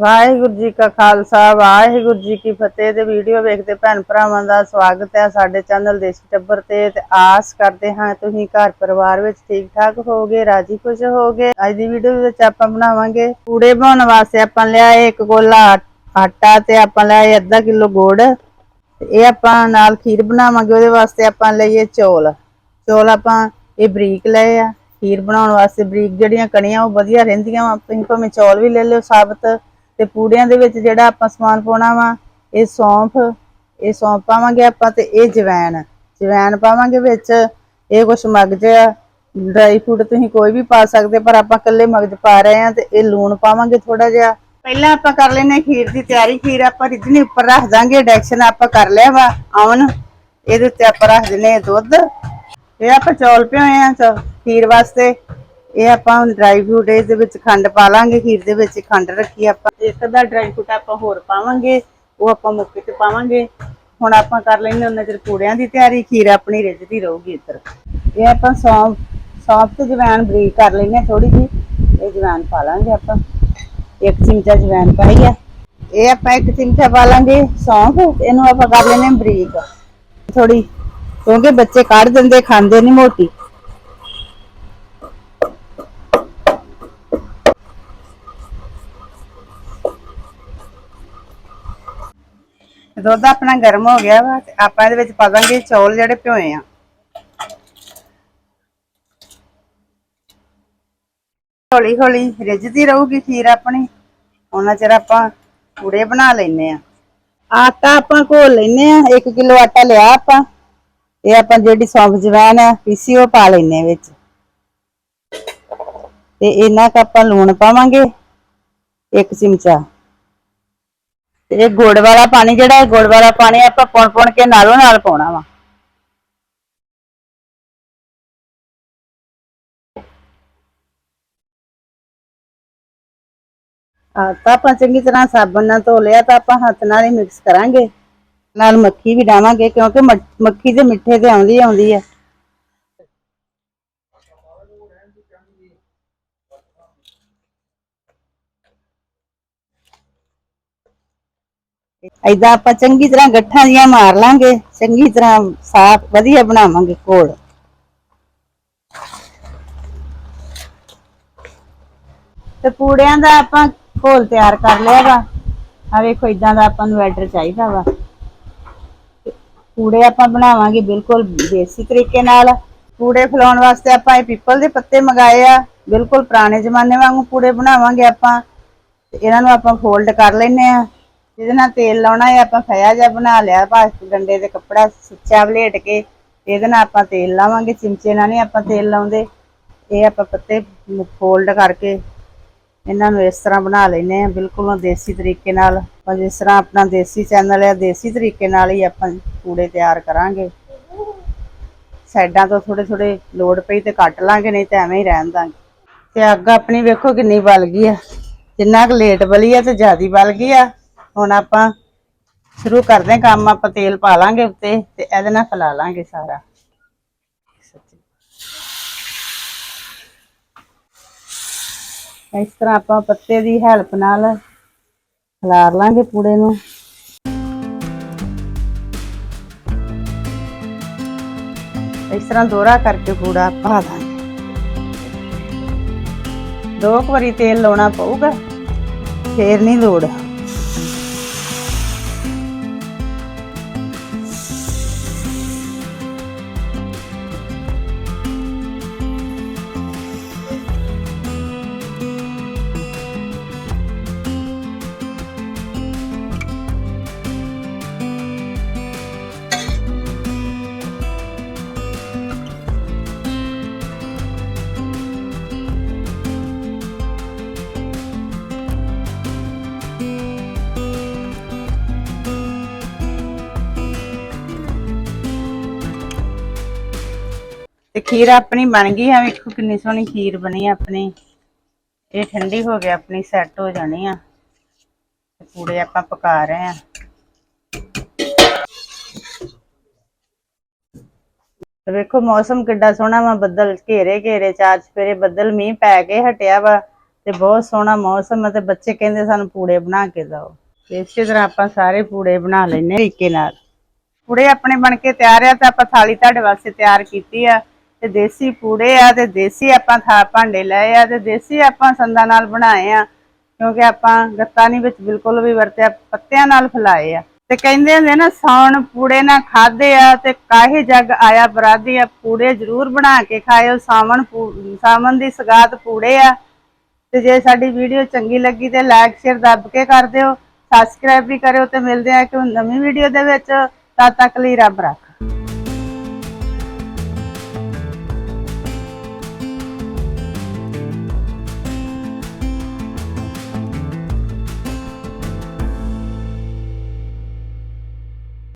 ਵਾਹਿਗੁਰੂ ਜੀ ਕਾ ਖਾਲਸਾ, ਵਾਹਿਗੁਰੂ ਜੀ ਕੀ ਫਤਿਹ। ਤੇ ਵੀਡੀਓ ਵੇਖਦੇ ਭੈਣ ਭਰਾਵਾਂ ਦਾ ਸਵਾਗਤ ਹੈ ਸਾਡੇ ਚੈਨਲ ਦੇਸੀ ਟੱਬਰ ਤੇ ਤੇ ਆਸ ਕਰਦੇ ਹਾਂ ਤੁਸੀਂ ਘਰ ਪਰਿਵਾਰ ਵਿੱਚ ਠੀਕ ਠਾਕ ਹੋਗੇ ਰਾਜੀ ਖੁਸ਼ ਹੋਗੇ ਅੱਜ ਦੀ ਵੀਡੀਓ ਵਿੱਚ ਆਪਾਂ ਬਣਾਵਾਂਗੇ ਪੂੜੇ ਬਣਾਉਣ ਵਾਸਤੇ ਆਪਾਂ ਲਿਆਏ ਇੱਕ ਗੋਲਾ ਆਟਾ ਤੇ ਆਪਾਂ ਲਿਆਏ ਅੱਧਾ ਕਿਲੋ ਗੁੜ। ਇਹ ਆਪਾਂ ਨਾਲ ਖੀਰ ਬਣਾਵਾਂਗੇ, ਉਹਦੇ ਵਾਸਤੇ ਆਪਾਂ ਲਈਏ ਚੌਲ। ਚੌਲ ਆਪਾਂ ਇਹ ਬਰੀਕ ਲਏ ਆ। ਖੀਰ ਬਣਾਉਣ ਵਾਸਤੇ ਬਰੀਕ ਜਿਹੜੀਆਂ ਕਣੀਆਂ ਉਹ ਵਧੀਆ ਰਹਿੰਦੀਆਂ ਵਾ। ਭਾਵੇਂ ਚੌਲ ਵੀ ਲੈ ਲਿਓ, ਸਾਬਤ ਤੇ ਪੂੜਿਆਂ ਦੇ ਵਿੱਚ ਜਿਹੜਾ ਆਪਾਂ ਸਮਾਨ ਪਾਉਣਾ ਵਾ, ਇਹ ਸੌਂਫ ਇਹ ਸੌਂਫ ਪਾਵਾਂਗੇ ਆਪਾਂ ਤੇ ਇਹ ਜਵੈਣ। ਜਵੈਣ ਪਾਵਾਂਗੇ ਵਿੱਚ, ਇਹ ਕੁਛ ਮਗਜ ਆ ਡਰਾਈ ਫਰੂਟ ਤੁਸੀਂ ਕੋਈ ਵੀ ਪਾ ਸਕਦੇ, ਪਰ ਆਪਾਂ ਇਕੱਲੇ ਮਗਜ ਪਾ ਰਹੇ ਆ ਤੇ ਇਹ ਲੂਣ ਪਾਵਾਂਗੇ ਥੋੜਾ ਜਿਹਾ। ਪਹਿਲਾਂ ਆਪਾਂ ਕਰ ਲੈਨੇ ਖੀਰ ਦੀ ਤਿਆਰੀ, ਖੀਰ ਆਪਾਂ ਰਿਜਨੀ ਉੱਪਰ ਰੱਖ ਦਾਂਗੇ ਡੈਕਸ਼ਨ ਆਪਾਂ ਕਰ ਲਿਆ ਵਾ, ਆਉਣ। ਇਹਦੇ ਉੱਤੇ ਆਪਾਂ ਰੱਖ ਦਿੰਨੇ ਆ ਦੁੱਧ। ਇਹ ਆਪਾਂ ਚੌਲ ਪਿਓਏ ਆ ਚ ਖੀਰ ਵਾਸਤੇ। ਇਹ ਆਪਾਂ ਡਰਾਈ ਫਰੂਟ ਇਹਦੇ ਵਿੱਚ ਖੰਡ ਪਾ ਲਾਂਗੇ, ਖੀਰ ਦੇ ਵਿੱਚ ਖੰਡ ਰੱਖੀ ਆਪਾਂ। ਇੱਕ ਦਾ ਡਰਾਈ ਫਰੂਟ ਆਪਾਂ ਹੋਰ ਪਾਵਾਂਗੇ, ਉਹ ਆਪਾਂ ਮੁੱਕੇ ਤੇ ਪਾਵਾਂਗੇ। ਹੁਣ ਆਪਾਂ ਕਰ ਲੈਣੇ ਉਹਨਾਂ ਚਿਰ ਪੂੜਿਆਂ ਦੀ ਤਿਆਰੀ, ਖੀਰ ਆਪਣੀ ਰਿੱਝਦੀ ਰਹੂਗੀ ਇੱਧਰ। ਇਹ ਆਪਾਂ ਸੌਂਫ ਸੌਂਫ ਤੇ ਜਵੈਣ ਬਰੀਕ ਕਰ ਲੈਣੇ ਥੋੜੀ ਜੀ ਇਹ ਜਵੈਣ ਪਾ ਲਾਂਗੇ ਆਪਾਂ। ਇੱਕ ਚਮਚਾ ਜਵੈਣ ਪਾਈ ਆ। ਇਹ ਆਪਾਂ ਇੱਕ ਚਮਚਾ ਪਾ ਲਾਂਗੇ ਸੌਂਫ, ਇਹਨੂੰ ਆਪਾਂ ਕਰ ਲੈਣੇ ਬਰੀਕ। ਥੋੜੀ ਕਿਉਂਕਿ ਬੱਚੇ ਕੱਢ ਦਿੰਦੇ, ਖਾਂਦੇ ਨਹੀਂ ਮੋਟੀ। ਦੁੱਧ ਆਪਣਾ ਗਰਮ ਹੋ ਗਿਆ ਵਾ ਤੇ ਆਪਾਂ ਇਹਦੇ ਵਿੱਚ ਪਾ ਦਾਂਗੇ ਚੌਲ ਜਿਹੜੇ ਭਿਓਏ ਆ। ਹੌਲੀ ਹੌਲੀ ਰਿੱਝਦੀ ਰਹੂਗੀ ਖੀਰ ਆਪਣੀ। ਉਹਨਾਂ ਚਿਰ ਆਪਾਂ ਪੂੜੇ ਬਣਾ ਲੈਨੇ ਆ। ਆਟਾ ਆਪਾਂ ਘੋਲ ਲੈਨੇ ਆ 1 ਕਿਲੋ ਆਟਾ ਲਿਆ ਆਪਾਂ। ਇਹ ਆਪਾਂ ਜਿਹੜੀ ਸੌਂਫ ਜਵੈਨ ਆ, ਪੀਸੀ ਉਹ ਪਾ ਲੈਨੇ ਵਿੱਚ। ਤੇ ਇਹਨਾਂ ਕ ਆਪਾਂ ਲੂਣ ਪਾਵਾਂਗੇ, ਇੱਕ ਚਮਚਾ। ਤੇ ਇਹ ਗੁੜ ਵਾਲਾ ਪਾਣੀ ਜਿਹੜਾ ਹੈ ਗੁੜ ਵਾਲਾ ਪਾਣੀ ਆਪਾਂ ਪੁਣ ਪੁਣ ਕੇ ਨਾਲੋਂ ਨਾਲ ਪਾਉਣਾ ਵਾ। ਤਾਂ ਆਪਾਂ ਚੰਗੀ ਤਰ੍ਹਾਂ ਸਾਬਣ ਨਾਲ ਧੋ ਲਿਆ, ਤਾਂ ਆਪਾਂ ਹੱਥ ਨਾਲ ਹੀ ਮਿਕਸ ਕਰਾਂਗੇ। ਨਾਲ ਮੱਖੀ ਵੀ ਡਾਵਾਂਗੇ, ਕਿਉਂਕਿ ਮ- ਮੱਖੀ ਤੇ ਮਿੱਠੇ ਤੇ ਆਉਂਦੀ ਆਉਂਦੀ ਹੈ ਏਦਾਂ ਆਪਾਂ ਚੰਗੀ ਤਰ੍ਹਾਂ ਗੱਠਾਂ ਦੀਆਂ ਮਾਰ ਲਾਂਗੇ, ਚੰਗੀ ਤਰ੍ਹਾਂ ਸਾਫ਼, ਵਧੀਆ ਬਣਾਵਾਂਗੇ ਘੋਲ ਤੇ ਪੂੜਿਆਂ ਦਾ ਆਪਾਂ ਘੋਲ ਤਿਆਰ ਕਰ ਲਿਆ ਵਾ। ਆ ਵੇਖੋ ਇਦਾਂ ਦਾ ਆਪਾਂ ਨੂੰ ਐਡਰ ਚਾਹੀਦਾ ਵਾ। ਪੂੜੇ ਆਪਾਂ ਬਣਾਵਾਂਗੇ ਬਿਲਕੁਲ ਦੇਸੀ ਤਰੀਕੇ ਨਾਲ। ਪੂੜੇ ਫਲਾਉਣ ਵਾਸਤੇ ਆਪਾਂ ਇਹ ਪਿੱਪਲ ਦੇ ਪੱਤੇ ਮੰਗਾਏ ਆ। ਬਿਲਕੁਲ ਪੁਰਾਣੇ ਜ਼ਮਾਨੇ ਵਾਂਗੂ ਪੂੜੇ ਬਣਾਵਾਂਗੇ ਆਪਾਂ। ਤੇ ਇਹਨਾਂ ਨੂੰ ਆਪਾਂ ਫੋਲਡ ਕਰ ਲੈਨੇ ਆ। ਜਿਹਦੇ ਨਾਲ ਤੇਲ ਲਾਉਣਾ ਹੈ, ਆਪਾਂ ਫਇਆ ਜਿਹਾ ਬਣਾ ਲਿਆ ਭਾਸ ਡੰਡੇ ਦੇ ਕੱਪੜਾ ਸੁੱਚਾ ਵਲੇਟ ਕੇ ਇਹਦੇ ਨਾਲ ਆਪਾਂ ਤੇਲ ਲਾਵਾਂਗੇ, ਚਿਮਚੇ ਨਾਲ ਨਹੀਂ ਆਪਾਂ ਤੇਲ ਲਾਉਂਦੇ। ਇਹ ਆਪਾਂ ਪੱਤੇ ਫੋਲਡ ਕਰਕੇ ਇਹਨਾਂ ਨੂੰ ਇਸ ਤਰ੍ਹਾਂ ਬਣਾ ਲੈਨੇ ਆ ਬਿਲਕੁਲ ਦੇਸੀ ਤਰੀਕੇ ਨਾਲ। ਆਪਾਂ ਜਿਸ ਤਰ੍ਹਾਂ ਆਪਣਾ ਦੇਸੀ ਚੈਨਲ ਹੈ ਦੇਸੀ ਤਰੀਕੇ ਨਾਲ ਹੀ ਆਪਾਂ ਕੂੜੇ ਤਿਆਰ ਕਰਾਂਗੇ। ਸਾਈਡਾਂ ਤੋਂ ਥੋੜੇ ਥੋੜੇ ਲੋੜ ਪਈ ਤੇ ਕੱਟ ਲਾਂਗੇ, ਨਹੀਂ ਤੇ ਐਵੇਂ ਹੀ ਰਹਿਣ ਦਾਂਗੇ। ਤੇ ਅੱਗ ਆਪਣੀ ਵੇਖੋ ਕਿੰਨੀ ਬਲ ਗਈ ਆ। ਜਿੰਨਾ ਕੁ ਲੇਟ ਬਲੀ ਆ ਤੇ ਜ਼ਿਆਦੀ ਬਲ ਗਈ ਆ। ਹੁਣ ਆਪਾਂ ਸ਼ੁਰੂ ਕਰਦੇ ਹਾਂ ਕੰਮ, ਆਪਾਂ ਤੇਲ ਪਾ ਲਾਂਗੇ ਉੱਤੇ ਤੇ ਇਹਦੇ ਨਾਲ ਫੈਲਾ ਲਾਂਗੇ ਸਾਰਾ। ਇਸ ਤਰ੍ਹਾਂ ਆਪਾਂ ਪੱਤੇ ਦੀ ਹੈਲਪ ਨਾਲ ਖਲਾਰ ਲਾਂਗੇ ਪੂੜੇ ਨੂੰ। ਇਸ ਤਰ੍ਹਾਂ ਦੋਹਰਾ ਕਰਕੇ ਪੂੜਾ ਪਾ ਦਾਂਗੇ। ਦੋ ਕੁ ਵਾਰੀ ਤੇਲ ਲਾਉਣਾ ਪਊਗਾ, ਫੇਰ ਨਹੀਂ ਲੋੜ। ਤੇ ਖੀਰ ਆਪਣੀ ਬਣ ਗਈ ਆ ਵੇਖੋ ਕਿੰਨੀ ਸੋਹਣੀ ਖੀਰ ਬਣੀ ਆ ਆਪਣੀ। ਇਹ ਠੰਡੀ ਹੋ ਗਿਆ ਆਪਣੀ ਸੈੱਟ ਹੋ ਜਾਣੀ ਆ। ਤੇ ਪੂੜੇ ਆਪਾਂ ਪਕਾ ਰਹੇ ਆ। ਵੇਖੋ ਮੌਸਮ ਕਿੱਡਾ ਸੋਹਣਾ ਵਾ, ਬੱਦਲ ਘੇਰੇ ਘੇਰੇ, ਚਾਰ ਚਫੇਰੇ ਬੱਦਲ ਮੀਂਹ ਪੈ ਕੇ ਹਟਿਆ ਵਾ। ਤੇ ਬਹੁਤ ਸੋਹਣਾ ਮੌਸਮ ਹੈ ਤੇ ਬੱਚੇ ਕਹਿੰਦੇ ਸਾਨੂੰ ਪੂੜੇ ਬਣਾ ਕੇ ਦਿਓ। ਤੇ ਇਸੇ ਤਰ੍ਹਾਂ ਆਪਾਂ ਸਾਰੇ ਪੂੜੇ ਬਣਾ ਲੈਨੇ ਤਰੀਕੇ ਨਾਲ। ਪੂੜੇ ਆਪਣੇ ਬਣ ਕੇ ਤਿਆਰ ਆ ਤੇ ਆਪਾਂ ਥਾਲੀ ਤੁਹਾਡੇ ਵਾਸਤੇ ਤਿਆਰ ਕੀਤੀ ਆ। ਤੇ ਦੇਸੀ ਪੂੜੇ ਆ ਤੇ ਦੇਸੀ ਆਪਾਂ ਥਾ ਭਾਂਡੇ ਲਏ ਆ ਤੇ ਦੇਸੀ ਆਪਾਂ ਸੰਦਾਂ ਨਾਲ ਬਣਾਏ ਆ, ਕਿਉਂਕਿ ਆਪਾਂ ਗੱਤਾ ਨਹੀਂ ਵਿੱਚ ਬਿਲਕੁਲ ਵੀ ਵਰਤਿਆ, ਪੱਤਿਆਂ ਨਾਲ ਫਲਾਏ ਆ। ਤੇ ਕਹਿੰਦੇ ਹੁੰਦੇ ਨਾ, ਸੌਣ ਪੂੜੇ ਨਾ ਖਾਦੇ ਆ ਤੇ ਕਾਹੇ ਜੱਗ ਆਇਆ ਬਰਾਦੀ ਆ, ਪੂੜੇ ਜ਼ਰੂਰ ਬਣਾ ਕੇ ਖਾਇਓ, ਸਾਵਣ ਪੂ- ਸਾਵਣ ਦੀ ਸਗਾਤ ਪੂੜੇ ਆ। ਤੇ ਜੇ ਸਾਡੀ ਵੀਡੀਓ ਚੰਗੀ ਲੱਗੀ ਤੇ ਲਾਈਕ ਸ਼ੇਅਰ ਦੱਬ ਕੇ ਕਰ ਦਿਓ, ਸਬਸਕ੍ਰਾਈਬ ਵੀ ਕਰਿਓ ਤੇ ਮਿਲਦੇ ਆ ਕਿ ਨਵੀਂ ਵੀਡੀਓ ਦੇ ਵਿੱਚ, ਤਦ ਤੱਕ ਲਈ ਰੱਬ ਰੱਖ।